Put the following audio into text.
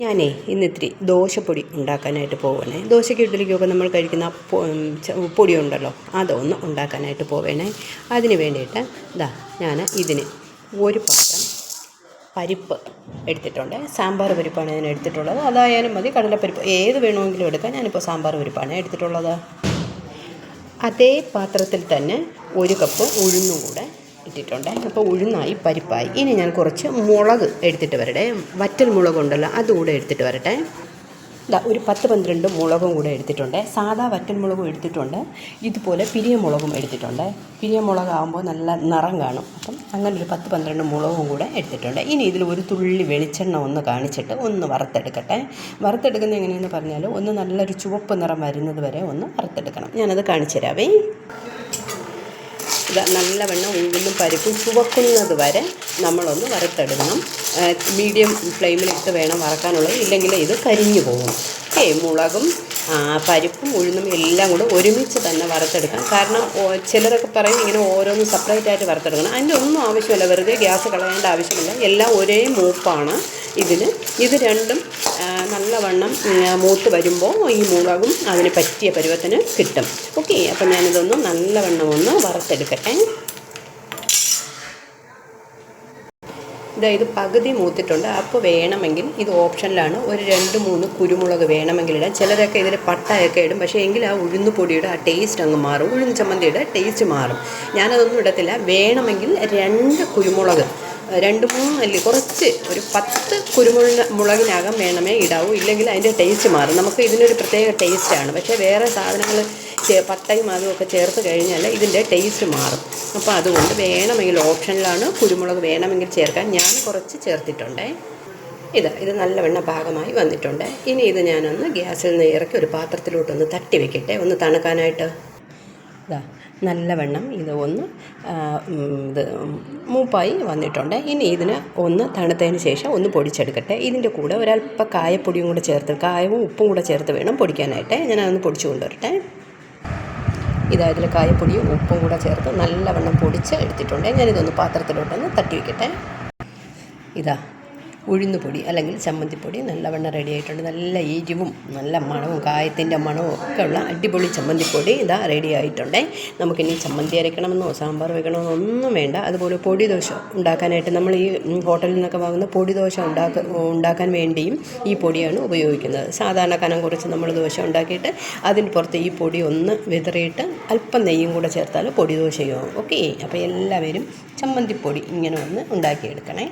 ഞാനേ ഇന്നിത്തിരി ദോശപ്പൊടി ഉണ്ടാക്കാനായിട്ട് പോവണേ ദോശയ്ക്ക് ഇഡ്ഡലിക്കൊക്കെ നമ്മൾ കഴിക്കുന്ന പൊടി ഉണ്ടല്ലോ അതൊന്ന് ഉണ്ടാക്കാനായിട്ട് പോവേണേ. അതിന് വേണ്ടിയിട്ട് ഇതാ ഞാൻ ഇതിന് ഒരു പാത്രം പരിപ്പ് എടുത്തിട്ടുണ്ട്. സാമ്പാർ പരിപ്പാണ് ഞാൻ എടുത്തിട്ടുള്ളത്. അതായാലും മതി കടലപ്പരിപ്പ് ഏത് വേണമെങ്കിലും എടുക്കാം. ഞാനിപ്പോൾ സാമ്പാർ പരിപ്പാണ് എടുത്തിട്ടുള്ളത്. അതേ പാത്രത്തിൽ തന്നെ ഒരു കപ്പ് ഉഴുന്നും കൂടെ ഇട്ടിട്ടുണ്ട്. അപ്പോൾ ഉഴുന്നായി പരിപ്പായി. ഇനി ഞാൻ കുറച്ച് മുളക് എടുത്തിട്ട് വരട്ടെ. വറ്റൽ മുളക് ഉണ്ടല്ലോ അതുകൂടെ എടുത്തിട്ട് വരട്ടെ. ഇതാ ഒരു പത്ത് പന്ത്രണ്ട് മുളകും കൂടെ എടുത്തിട്ടുണ്ട്. സാധാ വറ്റൽ മുളകും എടുത്തിട്ടുണ്ട്. ഇതുപോലെ പിരിയ മുളകും എടുത്തിട്ടുണ്ട്. പിരിയ മുളകാകുമ്പോൾ നല്ല നിറം കാണും. അപ്പം അങ്ങനെ ഒരു പത്ത് പന്ത്രണ്ട് മുളകും കൂടെ എടുത്തിട്ടുണ്ട്. ഇനി ഇതിൽ ഒരു തുള്ളി വെളിച്ചെണ്ണ ഒന്ന് കാണിച്ചിട്ട് ഒന്ന് വറുത്തെടുക്കട്ടെ. വറുത്തെടുക്കുന്നത് എങ്ങനെയെന്ന് പറഞ്ഞാൽ ഒന്ന് നല്ലൊരു ചുവപ്പ് നിറം വരുന്നത് വരെ ഒന്ന് വറുത്തെടുക്കണം. ഞാനത് കാണിച്ചു തരാവേ. നല്ലവണ്ണം ഉഴുന്നും പരിപ്പും ചുവക്കുന്നത് വരെ നമ്മളൊന്ന് വറുത്തെടുക്കണം. മീഡിയം ഫ്ലെയിമിലിട്ട് വേണം വറക്കാനുള്ളത്. ഇല്ലെങ്കിൽ ഇത് കരിഞ്ഞു പോകും. ഓക്കെ മുളകും പരിപ്പും ഉഴുന്നും എല്ലാം കൂടെ ഒരുമിച്ച് തന്നെ വറുത്തെടുക്കാം കാരണം ചിലരൊക്കെ പറയും ഇങ്ങനെ ഓരോന്നും സെപ്പറേറ്റ് ആയിട്ട് വറുത്തെടുക്കണം. അതിന്റെ ഒന്നും ആവശ്യമില്ല. വെറുതെ ഗ്യാസ് കളയേണ്ട ആവശ്യമില്ല. എല്ലാം ഒരേ മൂപ്പാണ്. ഇതിന് ഇത് രണ്ടും നല്ലവണ്ണം മൂത്ത് വരുമ്പോൾ ഈ മുളകും അതിന് പറ്റിയ പരുവത്തിന് കിട്ടും. ഓക്കെ അപ്പം ഞാനിതൊന്ന് നല്ലവണ്ണം ഒന്ന് വറുത്തെടുക്കട്ടെ. ഇതാ ഇത് പകുതി മൂത്തിട്ടുണ്ട്. അപ്പോൾ വേണമെങ്കിൽ ഇത് ഓപ്ഷനിലാണ്. ഒരു രണ്ട് മൂന്ന് കുരുമുളക് വേണമെങ്കിൽ ഇടാം. ചിലരൊക്കെ ഇതിൽ പട്ടയൊക്കെ ഇടും. പക്ഷേ എങ്കിൽ ആ ഉഴുന്ന് പൊടിയുടെ ആ ടേസ്റ്റ് അങ്ങ് മാറും. ഉഴുന്ന് ചമ്മന്തിയുടെ ടേസ്റ്റ് മാറും. ഞാനതൊന്നും ഇടത്തില്ല. വേണമെങ്കിൽ രണ്ട് കുരുമുളക് രണ്ട് മൂന്ന് അല്ലി കുറച്ച് ഒരു പത്ത് കുരുമുളക് മുളകിനകം വേണമേ ഇടാവൂ. ഇല്ലെങ്കിൽ അതിന്റെ ടേസ്റ്റ് മാറും. നമുക്ക് ഇതിനൊരു പ്രത്യേക ടേസ്റ്റാണ് പക്ഷേ വേറെ സാധനങ്ങൾ പട്ടയും അതും ഒക്കെ ചേർത്ത് കഴിഞ്ഞാൽ ഇതിന്റെ ടേസ്റ്റ് മാറും. അപ്പോൾ അതുകൊണ്ട് വേണമെങ്കിൽ ഓപ്ഷനിലാണ് കുരുമുളക് വേണമെങ്കിൽ ചേർക്കാൻ. ഞാൻ കുറച്ച് ചേർത്തിട്ടുണ്ടേ. ഇത് ഇത് നല്ലവണ്ണം ഭാഗമായി വന്നിട്ടുണ്ട്. ഇനി ഇത് ഞാനൊന്ന് ഗ്യാസിൽ നിന്ന് ഇറക്കി ഒരു പാത്രത്തിലോട്ടൊന്ന് തട്ടി വെക്കട്ടെ. ഒന്ന് തണുക്കാനായിട്ട്. ഇതാ നല്ലവണ്ണം ഇത് ഒന്ന് ഇത് മൂപ്പായി വന്നിട്ടുണ്ട്. ഇനി ഇതിന് ഒന്ന് തണുത്തതിന് ശേഷം ഒന്ന് പൊടിച്ചെടുക്കട്ടെ. ഇതിന്റെ കൂടെ ഒരല്പ കായപ്പൊടിയും കൂടെ ചേർത്ത് കായവും ഉപ്പും കൂടെ ചേർത്ത് വേണം പൊടിക്കാനായിട്ട്. ഞാനതൊന്ന് പൊടിച്ചു കൊണ്ടുവരട്ടെ. ഇതായതിൽ കായപ്പൊടിയും ഉപ്പും കൂടെ ചേർത്ത് നല്ലവണ്ണം പൊടിച്ച് എടുത്തിട്ടുണ്ട്. ഞാനിതൊന്ന് പാത്രത്തിലോട്ടൊന്ന് തട്ടി വയ്ക്കട്ടെ ഇതാ ഉഴുന്നുപൊടി അല്ലെങ്കിൽ ചമ്മന്തിപ്പൊടി നല്ലവണ്ണം റെഡി ആയിട്ടുണ്ട്. നല്ല എരിവും നല്ല മണവും കായത്തിന്റെ മണവും ഒക്കെ ഉള്ള അടിപൊളി ചമ്മന്തിപ്പൊടി ഇതാ റെഡി ആയിട്ടുണ്ട്. നമുക്കിനി ചമ്മന്തി അരയ്ക്കണമെന്നോ സാമ്പാർ വെക്കണമെന്നോ ഒന്നും വേണ്ട. അതുപോലെ പൊടി ദോശ ഉണ്ടാക്കാനായിട്ട് നമ്മൾ ഈ ഹോട്ടലിൽ നിന്നൊക്കെ വാങ്ങുന്ന പൊടി ദോശ ഉണ്ടാക്ക ഉണ്ടാക്കാൻ വേണ്ടിയും ഈ പൊടിയാണ് ഉപയോഗിക്കുന്നത്. സാധാരണ കനം കുറച്ച് നമ്മൾ ദോശ ഉണ്ടാക്കിയിട്ട് അതിന് പുറത്ത് ഈ പൊടി ഒന്ന് വിതറിയിട്ട് അല്പം നെയ്യും കൂടെ ചേർത്താൽ പൊടി ദോശയോ ഓക്കെ അപ്പോൾ എല്ലാവരും ചമ്മന്തിപ്പൊടി ഇങ്ങനെ ഒന്ന് ഉണ്ടാക്കിയെടുക്കണേ.